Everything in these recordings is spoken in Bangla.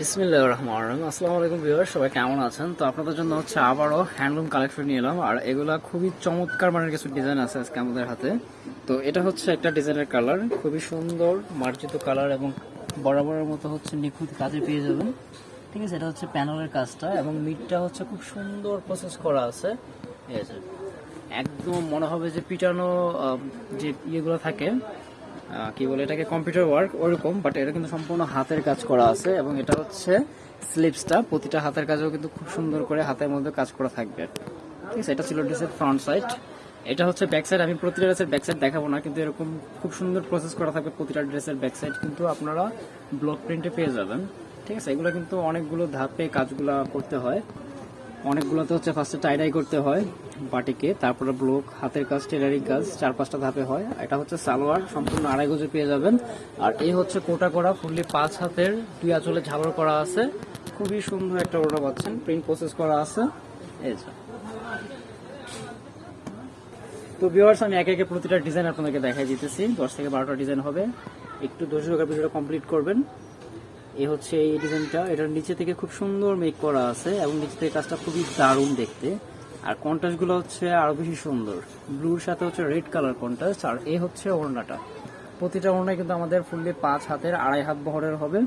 বিসমিল্লাহ রহমান রহিম। আসসালামু আলাইকুম ভিউয়ার সবাই কেমন আছেন? তো আপনাদের জন্য হচ্ছে আবারও হ্যান্ডলুম কালেকশন নিয়ে এলাম, আর এগুলা খুবই চমৎকার মানের কিছু ডিজাইন আছে আজকে আমাদের হাতে। তো এটা হচ্ছে একটা ডিজাইনের কালার, খুবই সুন্দর, মার্জিত কালার এবং বরাবরের মতো হচ্ছে নিখুঁত কাজে পেয়ে যাবেন। ঠিক আছে, এটা হচ্ছে প্যানেলের কাজটা এবং মিটটা হচ্ছে খুব সুন্দর প্রসেস করা আছে। এই যে, একদম মনে হবে যে পিটানো যে ইয়েগুলো থাকে কি বলে এটাকে কম্পিউটার ওয়ার্ক ওরকম বাট এটা কিন্তু সম্পূর্ণ হাতের কাজ করা আছে এবং এটা হচ্ছে স্লিপসটা প্রতিটা হাতের কাজেও কিন্তু খুব সুন্দর করে হাতের মধ্যে কাজ করা থাকবে। ঠিক আছে, এটা ছিল ড্রেসের ফ্রন্ট সাইড এটা হচ্ছে ব্যাক সাইড আমি প্রতিটা ড্রেসের ব্যাক সাইড দেখাবো না, কিন্তু এরকম খুব সুন্দর প্রসেস করা থাকবে প্রতিটা ড্রেসের ব্যাক সাইড কিন্তু আপনারা ব্লক প্রিন্টে পেয়ে যাবেন। ঠিক আছে, এগুলো কিন্তু অনেকগুলো ধাপে কাজগুলো করতে হয়। অনেকগুলোতে হচ্ছে ফার্স্টে টাইডাই করতে হয় বাটিকে, তারপরে ব্লক হাতের কাজ টেলারিং কাজ চার পাঁচটা ধাপে হয়। এটা হচ্ছে সালোয়ার, সম্পূর্ণ আড়াই গজে পেয়ে যাবেন। আর এই হচ্ছে কোটা করা ফুললি পাঁচ হাতের দুই আঁচলে ঝালর করা আছে। খুবই সুন্দর একটা ওটা পাচ্ছেন প্রিন্ট প্রসেস করা আছে। এই তো ভিউয়ার্স আমি একে একে প্রতিটা ডিজাইন আপনাদেরকে দেখাই দিতেছি। দশ থেকে বারোটা ডিজাইন হবে। একটু ধৈর্য ভিডিওটা কমপ্লিট করবেন। এই হচ্ছে এই ডিজাইনটা। এটার নিচে থেকে খুব সুন্দর মেক করা আছে এবং নিচে থেকে কাজটা খুবই দারুণ দেখতে। আর কন্ট্রাস্টগুলো হচ্ছে আরও বেশি সুন্দর। ব্লুর সাথে হচ্ছে রেড কালার কন্ট্রাস্ট আর এ হচ্ছে ওড়নাটা। প্রতিটা ওড়নায় কিন্তু আমাদের ফুললি পাঁচ হাতের, আড়াই হাত বহরের হবে।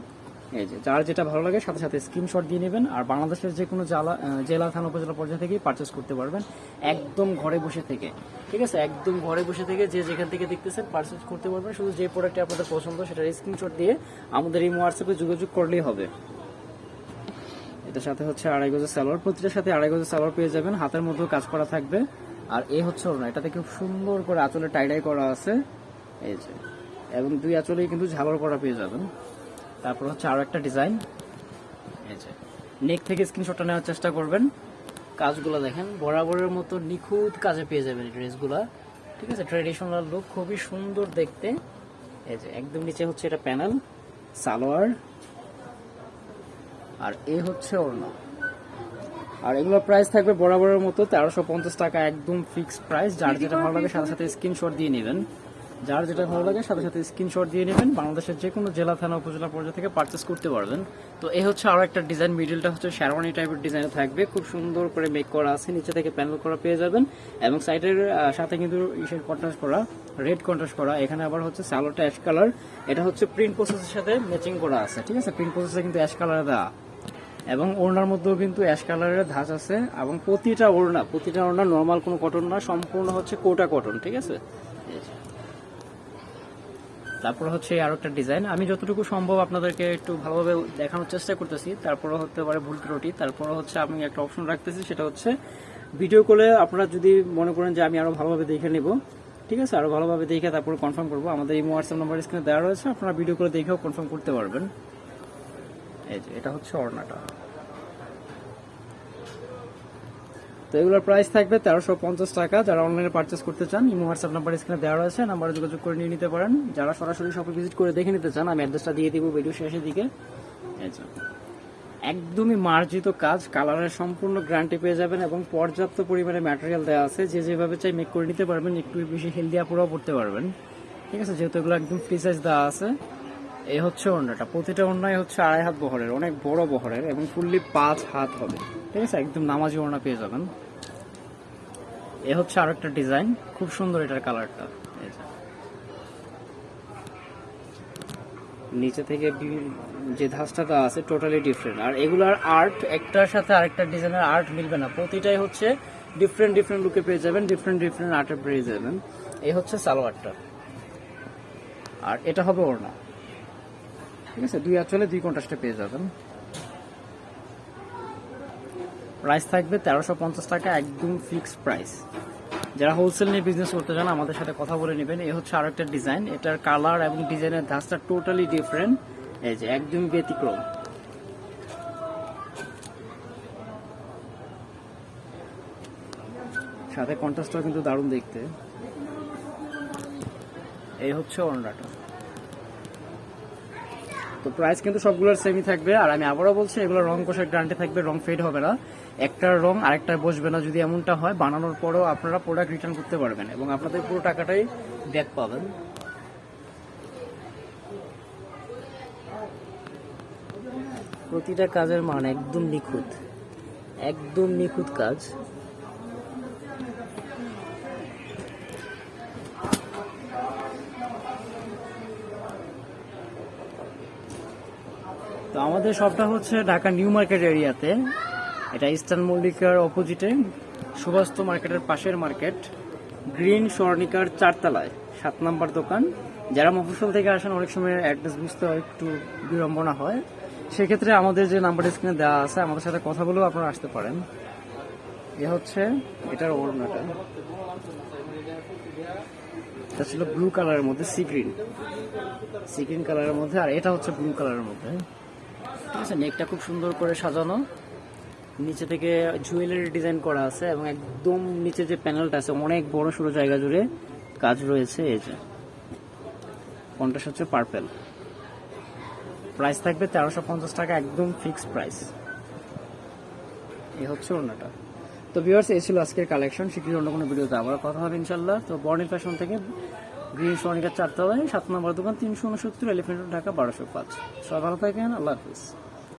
এই যে, যার যেটা ভালো লাগে সাথে সাথে স্ক্রিনশট দিয়ে নেবেন আর বাংলাদেশের যে কোনো জেলা জেলা, থানা, উপজেলা পর্যায়ে থেকেই পারচেস করতে পারবেন একদম ঘরে বসে থেকে। ঠিক আছে? একদম ঘরে বসে থেকে যে যেখান থেকে দেখতেছেন পারচেস করতে পারবেন। শুধু যে প্রোডাক্টটি আপনাদের পছন্দ সেটার স্ক্রিনশট দিয়ে আমাদের এই হোয়াটসঅ্যাপে যোগাযোগ করলেই হবে। এটার সাথে হচ্ছে আড়াই গজের সালোয়ার প্রতিটার সাথে আড়াই গজের সালোয়ার পেয়ে যাবেন। হাতের মধ্যেও কাজ করা থাকবে। আর এ হচ্ছে ওড়না, এটাতে খুব সুন্দর করে আঁচলে টাইডাই করা আছে। এই যে, এবং দুই আঁচলেই কিন্তু ঝালর করা পেয়ে যাবেন। তারপর হচ্ছে আরও একটা ডিজাইন। নেক থেকে স্ক্রিনশটটা নেওয়ার চেষ্টা করবেন। কাজগুলো দেখেন, বরাবরের মতো নিখুঁত কাজে পেয়ে যাবেন ড্রেসগুলা। ঠিক আছে ট্রেডিশনাল লুক খুবই সুন্দর দেখতে। এই যে, একদম নিচে হচ্ছে এটা প্যানেল, সালোয়ার। আর এ হচ্ছে ওড়না। আর এগুলোর প্রাইস থাকবে বরাবরের মতো তেরোশো টাকা, একদম ফিক্সড প্রাইস যার যেটা ভালো লাগে, সাথে সাথে স্ক্রিনশট দিয়ে নেবেন। যার যেটা ভালো লাগে, সাথে সাথে স্ক্রিনশট দিয়ে নেবেন। বাংলাদেশের যে কোনো জেলা, থানা, উপজেলা পর্যায়ে থেকে পারচেস করতে পারবেন। তো এই হচ্ছে আরও একটা ডিজাইন মিডিলটা হচ্ছে শেরওয়ানি টাইপের ডিজাইনে থাকবে। খুব সুন্দর করে মেক করা আছে। নিচে থেকে প্যানেল করা পেয়ে যাবেন। এবং সাইডের সাথে কিন্তু ইসের কন্ট্রাস্ট করা রেড কন্ট্রাস্ট করা। এখানে আবার হচ্ছে স্যালোটা অ্যাশ কালার এটা হচ্ছে প্রিন্ট প্রসেসের সাথে ম্যাচিং করা আছে, ঠিক আছে? প্রিন্ট প্রসেসে কিন্তু অ্যাশ কালার দেওয়া। এবং ওড়নার মধ্যেও কিন্তু অ্যাশ কালারের ধাঁচ আছে। এবং প্রতিটা ওড়না প্রতিটা ওড়না নর্মাল কোনো কটন না, সম্পূর্ণ হচ্ছে কোটা কটন ঠিক আছে। তারপর হচ্ছে আরও একটা ডিজাইন আমি যতটুকু সম্ভব আপনাদেরকে একটু ভালোভাবে দেখানোর চেষ্টা করতেছি। তারপরে হতে পারে ভুল ত্রুটি। তারপরে হচ্ছে আমি একটা অপশন রাখতেছি, সেটা হচ্ছে ভিডিও কলে আপনারা যদি মনে করেন যে আমি আরও ভালোভাবে দেখে নেব, ঠিক আছে? আরও ভালোভাবে দেখে তারপরে কনফার্ম করব। আমাদের এই হোয়াটসঅ্যাপ নাম্বার স্ক্রিনে দেওয়া রয়েছে। আপনারা ভিডিও করে দেখেও কনফার্ম করতে পারবেন। এই যে, এটা হচ্ছে অর্ণাটা। তো এগুলোর প্রাইস থাকবে তেরোশো পঞ্চাশ টাকা। যারা অনলাইনে পারচেস করতে চান, ইমো হোয়াটসঅ্যাপ নাম্বার স্ক্রিনে দেওয়া রয়েছে নাম্বারে যোগাযোগ করে নিয়ে নিতে পারেন। যারা সরাসরি শপে ভিজিট করে দেখে নিতে চান, আমি অ্যাড্রেসটা দিয়ে দিব ভিডিও শেষের দিকে। একদমই মার্জিত কাজ, কালারের সম্পূর্ণ গ্যারান্টি পেয়ে যাবেন এবং পর্যাপ্ত পরিমাণে ম্যাটেরিয়াল দেওয়া আছে। যে যেভাবে চাই মেক করে নিতে পারবেন, একটু বেশি হেলদি আপুরাও পড়তে পারবেন। ঠিক আছে, যেহেতু এগুলো একদম ফ্রি সাইজ দেওয়া আছে এই হচ্ছে অন্যটা প্রতিটা অন্যায় হচ্ছে আড়াই হাত বহরের, অনেক বড় বহরের এবং ফুললি পাঁচ হাত হবে। ঠিক আছে, একদম নামাজি ওড়না পেয়ে যাবেন। এ হচ্ছে আরেকটা ডিজাইন, খুব সুন্দর এটার কালারটা। নিচে থেকে যে ধাঁচটা আছে টোটালি ডিফারেন্ট আর এগুলার আর্ট একটার সাথে আরেকটা ডিজাইনের আর্ট মিলবে না। প্রতিটাই হচ্ছে ডিফারেন্ট ডিফারেন্ট লুকে পেয়ে যাবেন ডিফারেন্ট ডিফারেন্ট আর্টে পেয়ে যাবেন। এই হচ্ছে সালোয়ারটা। আর এটা হবে ওড়না। ঠিক আছে, দুই আঁচলে দুই কন্ট্রাস্টে পেয়ে যাবেন। প্রাইস থাকবে তেরোশো পঞ্চাশ টাকা, একদম ফিক্সড প্রাইস যারা হোলসেল নিয়ে বিজনেস করতে চান, আমাদের সাথে কথা বলে নেবেন। এই হচ্ছে আরেকটা ডিজাইন এটার কালার এবং ডিজাইনের ধাঁচটা টোটালি ডিফারেন্ট এই যে একদমই ব্যতিক্রম। সাথে কন্ট্রাস্টটাও কিন্তু দারুণ দেখতে। এই হচ্ছে অন্ডাটা তো প্রাইস কিন্তু সবগুলোর সেমই থাকবে। আর আমি আবারও বলছি, এগুলো রং কষার গ্যারান্টি থাকবে, রং ফেড হবে না। একটার রং আরেকটা বসবে না যদি এমনটা হয়, বানানোর পরেও আপনারা প্রোডাক্ট রিটার্ন করতে পারবেন এবং আপনাদের পুরো টাকাটাই ব্যাক পাবেন। প্রতিটা কাজের মান একদম নিখুঁত। একদম নিখুঁত কাজ। আমাদের শপটা হচ্ছে ঢাকা নিউ মার্কেট এরিয়াতে। এটা ইস্টার্ন মল্লিকার অপোজিটে সুবাস্ত মার্কেটের পাশের মার্কেট, গ্রিন স্বর্ণিকার চারতলায়, সাত নম্বর দোকান। যারা মফস্বল থেকে আসেন, অনেক সময় অ্যাড্রেস বুঝতে হয়, একটু বিড়ম্বনা হয়। সেক্ষেত্রে আমাদের যে নাম্বার স্ক্রিনে দেওয়া আছে, আমাদের সাথে কথা বলেও আপনারা আসতে পারেন। এ হচ্ছে এটার ওড়নাটা। এটা ছিল ব্লু কালারের মধ্যে সি গ্রিন সি গ্রিন কালারের মধ্যে, আর এটা হচ্ছে ব্লু কালারের মধ্যে। ঠিক আছে, নেকটা খুব সুন্দর করে সাজানো। নিচে থেকে জুয়েলারি ডিজাইন করা আছে এবং একদম নিচে যে প্যানেলটা আছে, অনেক বড় সড়ো জায়গা জুড়ে কাজ রয়েছে এই যে। কন্টাস হচ্ছে পার্পেল। প্রাইস থাকবে তেরোশো পঞ্চাশ টাকা, একদম ফিক্সড প্রাইস। এই হচ্ছে অন্যটা তো ভিউয়ার্স এই ছিল আজকের কালেকশন শীঘ্রই অন্য কোনো ভিডিওতে আবার কথা হবে ইনশাল্লাহ। তো বর্নিল ফ্যাশন থেকে গ্রিন সোনিকা চারতলায় সাত নম্বর দোকান তিনশো উনসত্তর এলিফেন্ট ঢাকা, বারোশো পাঁচ। সবাই ভালো থাকেন, আল্লাহ হাফিজ।